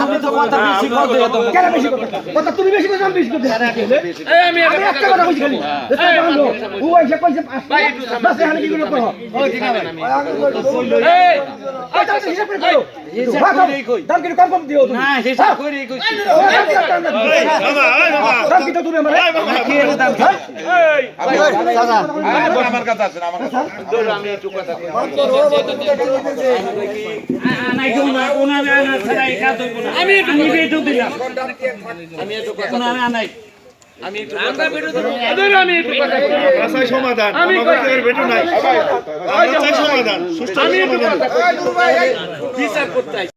তুমি তো কথা বেশি কর দিও তো কেন বেশি কথা? কথা তুমি বেশি আমি বেশি কথা। আমি একটা কথা বলছি খালি। ও এসে কইছে পাঁচ টাকা, দশ কি করে করো? এই, ওই দাম করে করো। হ্যাঁ, কিন্তু কম কম দিও না হিসাব করেই কইছি দাম কি দাম দাম? দাম কি তো তুমি আমার? কি এর দাম? কি? আমার কাছে আছেন আমার কাছে আনাই কেউ না উনারে আনা ছাড়া এই কাজ না। আমি আমি দিলাম। আমি একটু কথা উনারে আনাই। আমি একটু কথা আমি একটু কথা আশায় সমাধান। আমাদের বেটো নাই। আশায় সমাধান। সুষ্ঠু সমাধান। বিচার করতে আইছি।